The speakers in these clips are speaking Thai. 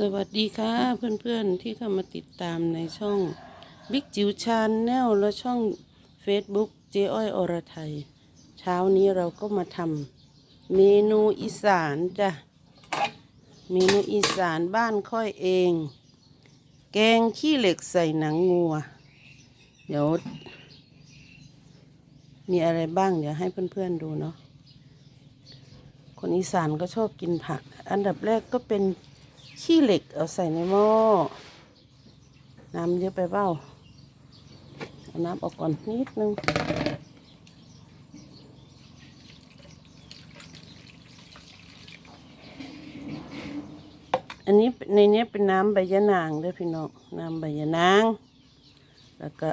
สวัสดีค่ะเพื่อนๆที่เข้ามาติดตามในช่องบิ๊กจิ๋วชาแนลและช่อง Facebook เจ๊อ้อยอรไทย เช้านี้เราก็มาทำเมนูอีสานจ้ะ เมนูอีสานบ้านค่อยเอง แกงขี้เหล็กใส่หนังงัว เดี๋ยว มีอะไรบ้างเดี๋ยวให้เพื่อนๆดูเนาะคนอีสานก็ชอบกินผัก อันดับแรกก็เป็น ขี้เหล็กเอาใส่ในหม้อ น้ำเยอะไปเปล่าเอาน้ำออกก่อนนิดนึง อันนี้ในนี้เป็นน้ำใบยะนางด้วยพี่น้อง น้ำใบยะนาง แล้วก็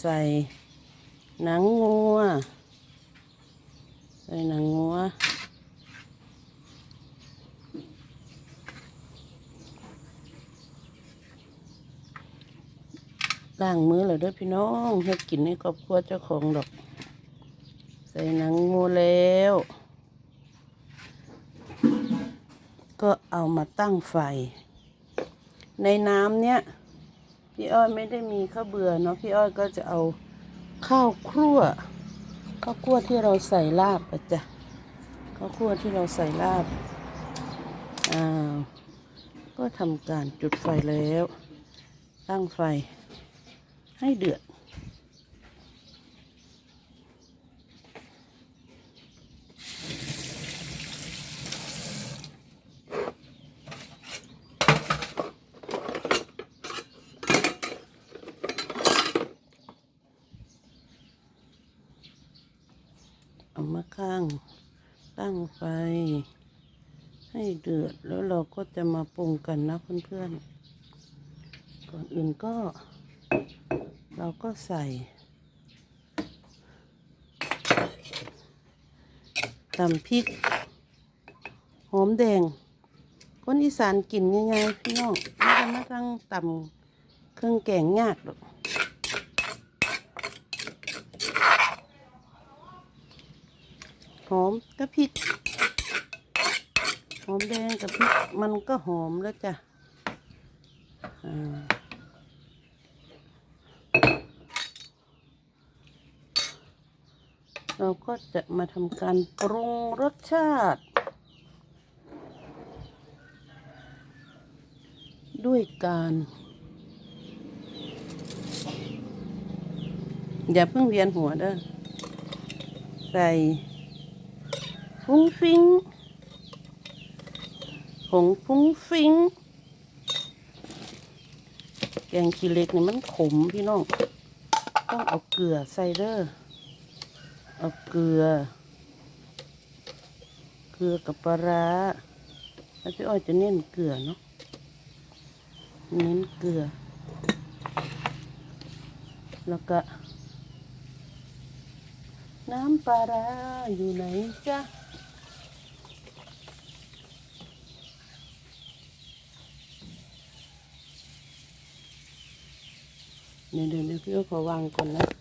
ใส่หนังงัว ใส่หนังงัว ล้างมือเลยด้วยพี่น้องให้กินในครอบครัวเจ้าของดอก ใส่หนังงูแล้ว ก็เอามาตั้งไฟ ในน้ำเนี้ยพี่อ้อยไม่ได้มีข้าวเบื่อเนาะพี่อ้อยก็จะเอาข้าวคั่วข้าวคั่วที่เราใส่ลาบอะจ้ะข้าวคั่วที่เราใส่ลาบอ้าวก็ทำการจุดไฟแล้ว ตั้งไฟ ให้เดือด เอามาข้าง ตั้งไฟ ให้เดือดแล้วเราก็จะมาปรุงกันนะเพื่อนๆ ก่อนอื่นก็ เราก็ใส่ ตำพริก หอมแดง คนอีสานกินง่ายๆพี่น้องไม่ต้องมาตั้งตำเครื่องแกงยากหรอกหอมกะพริก หอมแดงกับพริก มันก็หอมแล้วจ้ะอ่า เราก็จะมาทำการปรุงรสชาติ ด้วยการอย่าเพิ่งเวียนหัวเด้อใส่ฟุ้งฟิ้งผงฟุ้งฟิ้งแกงขี้เหล็กนี่มันขมพี่น้อง ต้องเอาเกลือใส่เด้อ เอาเกลือ เกลือกับปลาร้าแล้วพี่อ้อยจะเน้นเกลือเนาะ เน้นเกลือ แล้วก็ น้ำปลาร้าอยู่ไหนจ๊ะเดี๋ยวเดี๋ยวพี่อ้อยขอวางก่อนนะ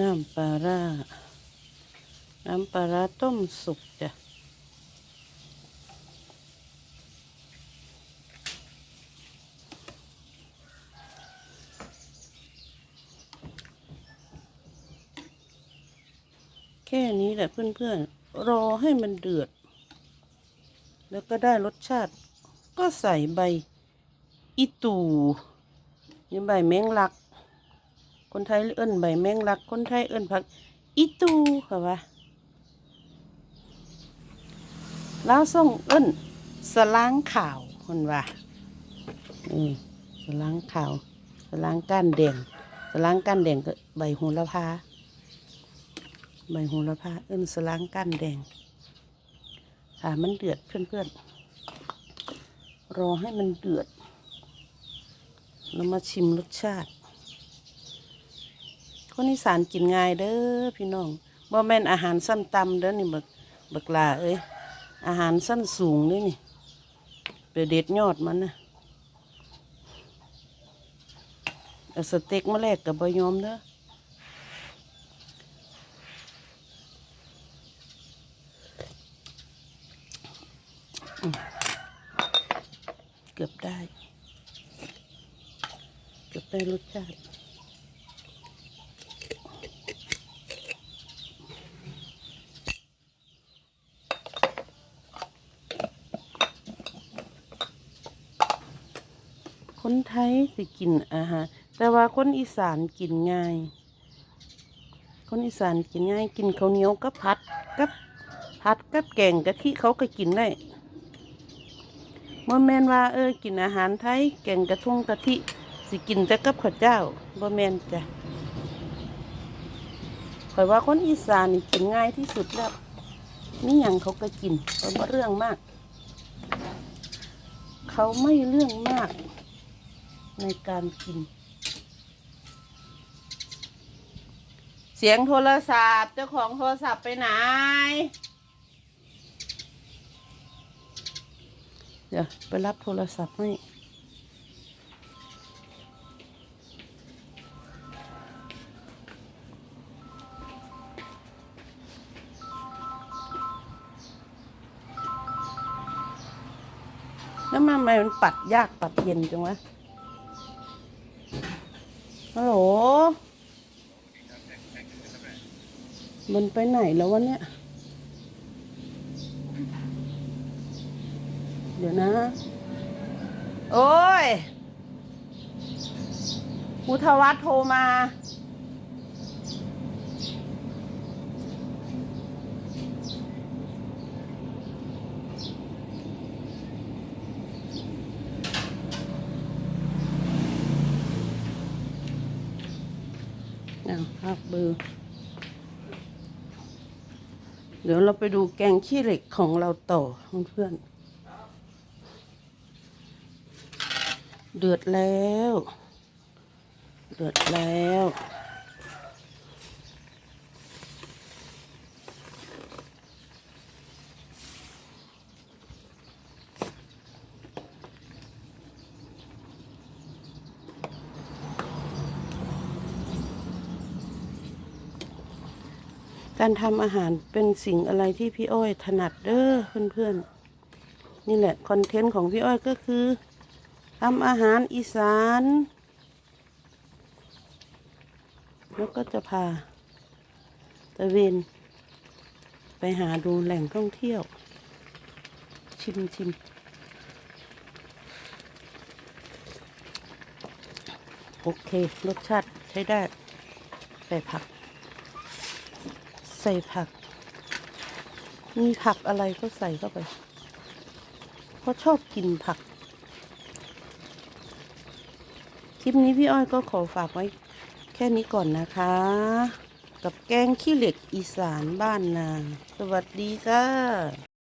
น้ำปลาร้าน้ำปลาร้าต้มสุกจ้ะแค่นี้แหละเพื่อนๆ รอให้มันเดือด แล้วก็ได้รสชาติ ก็ใส่ใบ อีตูนี่ใบแมงลัก คนไทยเอิ้นใบแมงลัก คนไทยเอิ้นผักอีตูค่ะวะลาวส่งเอิ้นสล้างข่าวคนว่าอืมสล้างข่าว สล้างก้านแดงสล้างก้านแดงก็ใบโหระพาใบโหระพาเอิ้นสล้างก้านแดงค่ะมันเดือดเพื่อนๆรอให้มันเดือดแล้วมาชิมรสชาติ คนอีสานกินง่ายเด้อพี่น้องบ่แม่นอาหารสั้นต่ำเด้อนี่บักบักลาเอ้ยอาหารสั้นสูงนี่นี่ไปเด็ดยอดมันนะเอาสเต็กมาแลกกับบะยอมเด้อเกือบได้ เกือบได้รสชาติ คนไทยสิกินอาหารแต่ว่าคนอีสานกินง่าย คนอีสานกินง่าย กินข้าวเหนียวกับผัดกับผัดกับแกงกะทิเขาก็กินได้บ่แมนว่าเออกินอาหารไทย แกงกะทงกะทิสิกินแต่กับข้าวเจ้าบ่แมนจ้ะข่อยว่าคนอีสานนี่กินง่ายที่สุดแล้วมีหยังเขาก็กินเขาบ่เรื่องมาก เขาไม่เรื่องมาก ในการกิน เสียงโทรศัพท์เจ้าของโทรศัพท์ไปไหน เดี๋ยวไปรับโทรศัพท์ให้แล้วมันทำไมมันปัดยากปัดเย็นจังวะ ฮัลโหล มันไปไหนแล้ววะเนี่ย เดี๋ยวนะ โอ้ยพุทธวัฒน์โทรมา อ้าวครับเบอร์เดี๋ยวเราไปดูแกงขี้เหล็กของเราต่อเพื่อน เดือดแล้ว เดือดแล้ว การทำอาหารเป็นสิ่งอะไรที่พี่อ้อยถนัดเด้อเพื่อนๆ นี่แหละคอนเทนต์ของพี่อ้อยก็คือทำอาหารอีสาน แล้วก็จะพาตะเวนไปหาดูแหล่งท่องเที่ยว ชิมชิมโอเค รสชาติใช้ได้ใส่ผัก ใส่ผัก มีผักอะไรก็ใส่เข้าไป เพราะชอบกินผัก คลิปนี้พี่อ้อยก็ขอฝากไว้แค่นี้ก่อนนะคะ กับแกงขี้เหล็กอีสานบ้านนาสวัสดีจ้า